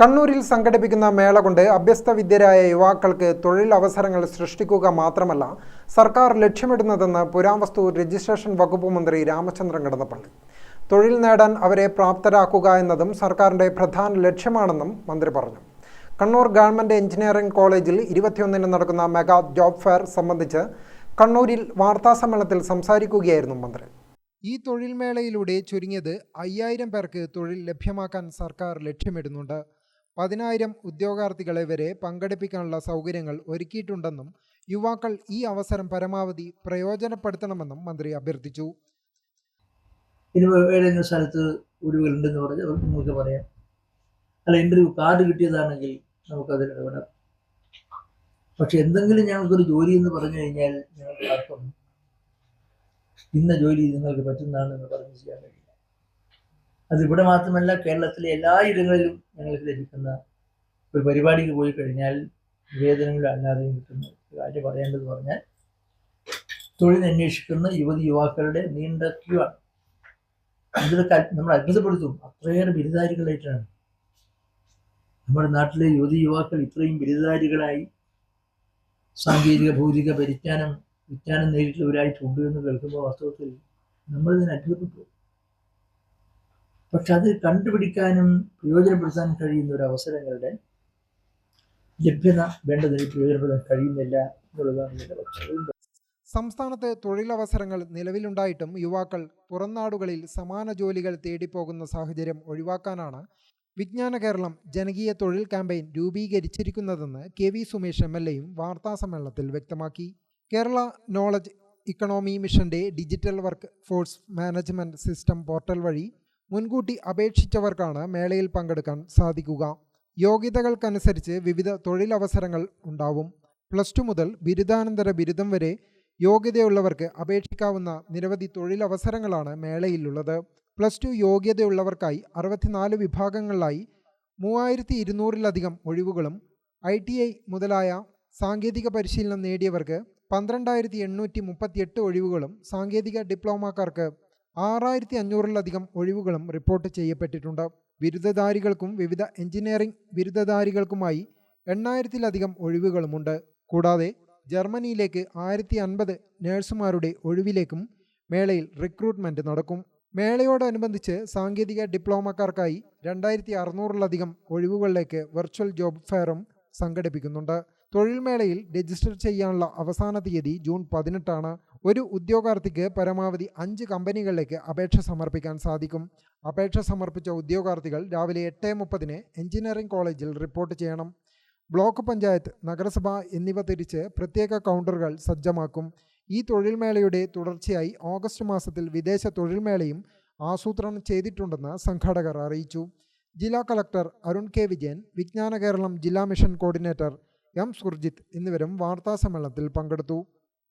കണ്ണൂരിൽ സംഘടിപ്പിക്കുന്ന മേള കൊണ്ട് അഭ്യസ്ത വിദ്യരായ യുവാക്കൾക്ക് തൊഴിലവസരങ്ങൾ സൃഷ്ടിക്കുക മാത്രമല്ല സർക്കാർ ലക്ഷ്യമിടുന്നതെന്ന് പുരാവസ്തു രജിസ്ട്രേഷൻ വകുപ്പ് മന്ത്രി രാമചന്ദ്രൻ കടന്നപ്പള്ളി. തൊഴിൽ നേടാൻ അവരെ പ്രാപ്തരാക്കുക എന്നതും സർക്കാരിന്റെ പ്രധാന ലക്ഷ്യമാണെന്നും മന്ത്രി പറഞ്ഞു. കണ്ണൂർ ഗവൺമെന്റ് എഞ്ചിനീയറിംഗ് കോളേജിൽ ഇരുപത്തിയൊന്നിന് നടക്കുന്ന മെഗാ ജോബ് ഫെയർ സംബന്ധിച്ച് കണ്ണൂരിൽ വാർത്താസമ്മേളനത്തിൽ സംസാരിക്കുകയായിരുന്നു മന്ത്രി. ഈ തൊഴിൽ മേളയിലൂടെ ചുരുങ്ങിയത് അയ്യായിരം പേർക്ക് തൊഴിൽ ലഭ്യമാക്കാൻ സർക്കാർ ലക്ഷ്യമിടുന്നുണ്ട്. പതിനായിരം ഉദ്യോഗാർത്ഥികളെ വരെ പങ്കെടുപ്പിക്കാനുള്ള സൗകര്യങ്ങൾ ഒരുക്കിയിട്ടുണ്ടെന്നും യുവാക്കൾ ഈ അവസരം പരമാവധി പ്രയോജനപ്പെടുത്തണമെന്നും മന്ത്രി അഭ്യർത്ഥിച്ചു. ഏതെങ്കിലും സ്ഥലത്ത് ഒഴിവുകളുണ്ടെന്ന് പറഞ്ഞ് അവർക്ക് നമുക്ക് പറയാം. അല്ല ഇന്റർവ്യൂ കാർഡ് കിട്ടിയതാണെങ്കിൽ നമുക്കതിൽ ഇടപെടാം. പക്ഷെ എന്തെങ്കിലും ഞങ്ങൾക്കൊരു ജോലി എന്ന് പറഞ്ഞു കഴിഞ്ഞാൽ ഞങ്ങൾക്ക് അർത്ഥം ഇന്ന ജോലി നിങ്ങൾക്ക് പറ്റുന്നതാണ് എന്ന് പറഞ്ഞ് ചെയ്യാൻ കഴിയില്ല അതിവിടെ മാത്രമല്ല കേരളത്തിലെ എല്ലാ ഇടങ്ങളിലും ഞങ്ങൾക്ക് ലഭിക്കുന്ന ഒരു പരിപാടിക്ക് പോയി കഴിഞ്ഞാൽ വേതനങ്ങളും അല്ലാതെയും കിട്ടുന്ന. കാര്യം പറയേണ്ടത് പറഞ്ഞാൽ തൊഴിൽ അന്വേഷിക്കുന്ന യുവതി യുവാക്കളുടെ നീണ്ട ക്യൂ ആണ്. നമ്മൾ അത്ഭുതപ്പെടുത്തും. അത്രയേറെ ബിരുദാരികളായിട്ടാണ് നമ്മുടെ നാട്ടിലെ യുവതി യുവാക്കൾ ഇത്രയും ബിരുദാരികളായി സാങ്കേതിക ഭൗതിക പരിജ്ഞാനം വിജ്ഞാനം നേരിട്ടുള്ളവരായിട്ടുണ്ട് എന്ന് കേൾക്കുമ്പോൾ വാസ്തവത്തിൽ നമ്മൾ ഇതിന് അത്ഭുതപ്പെട്ടു പക്ഷെ അത് കണ്ടുപിടിക്കാനും പ്രയോജനപ്പെടുത്താനും കഴിയുന്ന ഒരു അവസരങ്ങളുടെ ലഭ്യത വേണ്ടതിന് പ്രയോജനപ്പെടുത്താൻ കഴിയുന്നില്ല എന്നുള്ളതാണ് സംസ്ഥാനത്ത് തൊഴിലവസരങ്ങൾ നിലവിലുണ്ടായിട്ടും യുവാക്കൾ പുറംനാടുകളിൽ സമാന ജോലികൾ തേടിപ്പോകുന്ന സാഹചര്യം ഒഴിവാക്കാനാണ് വിജ്ഞാന കേരളം ജനകീയ തൊഴിൽ campaign രൂപീകരിച്ചിരിക്കുന്നതെന്ന് K V Sumesh M L എയും വാർത്താസമ്മേളനത്തിൽ വ്യക്തമാക്കി. കേരള നോളജ് ഇക്കണോമി മിഷന്റെ digital work force management system portal വഴി മുൻകൂട്ടി അപേക്ഷിച്ചവർക്കാണ് മേളയിൽ പങ്കെടുക്കാൻ സാധിക്കുക. യോഗ്യതകൾക്കനുസരിച്ച് വിവിധ തൊഴിലവസരങ്ങൾ ഉണ്ടാവും. പ്ലസ് ടു മുതൽ ബിരുദാനന്തര ബിരുദം വരെ യോഗ്യതയുള്ളവർക്ക് അപേക്ഷിക്കാവുന്ന നിരവധി തൊഴിലവസരങ്ങളാണ് മേളയിലുള്ളത്. പ്ലസ് ടു യോഗ്യതയുള്ളവർക്കായി അറുപത്തിനാല് വിഭാഗങ്ങളിലായി മൂവായിരത്തി ഇരുന്നൂറിലധികം ഒഴിവുകളും ഐ ടി ഐ മുതലായ സാങ്കേതിക പരിശീലനം നേടിയവർക്ക് പന്ത്രണ്ടായിരത്തി എണ്ണൂറ്റി മുപ്പത്തിയെട്ട് ഒഴിവുകളും സാങ്കേതിക ഡിപ്ലോമക്കാർക്ക് ആറായിരത്തി അഞ്ഞൂറിലധികം ഒഴിവുകളും റിപ്പോർട്ട് ചെയ്യപ്പെട്ടിട്ടുണ്ട്. ബിരുദധാരികൾക്കും വിവിധ എഞ്ചിനീയറിംഗ് ബിരുദധാരികൾക്കുമായി എണ്ണായിരത്തിലധികം ഒഴിവുകളുമുണ്ട്. കൂടാതെ ജർമ്മനിയിലേക്ക് ആയിരത്തി അൻപത് നഴ്സുമാരുടെ ഒഴിവിലേക്കും മേളയിൽ റിക്രൂട്ട്മെന്റ് നടക്കും. മേളയോടനുബന്ധിച്ച് സാങ്കേതിക ഡിപ്ലോമക്കാർക്കായി രണ്ടായിരത്തി അറുന്നൂറിലധികം ഒഴിവുകളിലേക്ക് വെർച്വൽ ജോബ് ഫെയറും സംഘടിപ്പിക്കുന്നുണ്ട്. തൊഴിൽ മേളയിൽ രജിസ്റ്റർ ചെയ്യാനുള്ള അവസാന തീയതി ജൂൺ പതിനെട്ടാണ്. ഒരു ഉദ്യോഗാർത്ഥിക്ക് പരമാവധി അഞ്ച് കമ്പനികളിലേക്ക് അപേക്ഷ സമർപ്പിക്കാൻ സാധിക്കും. അപേക്ഷ സമർപ്പിച്ച ഉദ്യോഗാർത്ഥികൾ രാവിലെ എട്ട് മുപ്പതിന് എഞ്ചിനീയറിംഗ് കോളേജിൽ റിപ്പോർട്ട് ചെയ്യണം. ബ്ലോക്ക് പഞ്ചായത്ത് നഗരസഭ എന്നിവ തിരിച്ച് പ്രത്യേക കൗണ്ടറുകൾ സജ്ജമാക്കും. ഈ തൊഴിൽമേളയുടെ തുടർച്ചയായി ഓഗസ്റ്റ് മാസത്തിൽ വിദേശ തൊഴിൽമേളയും ആസൂത്രണം ചെയ്തിട്ടുണ്ടെന്ന് സംഘാടകർ അറിയിച്ചു. ജില്ലാ കളക്ടർ അരുൺ കെ. വിജയൻ വിജ്ഞാന കേരളം ജില്ലാ മിഷൻ കോർഡിനേറ്റർ എം. സുർജിത്ത് എന്നിവരും വാർത്താസമ്മേളനത്തിൽ പങ്കെടുത്തു.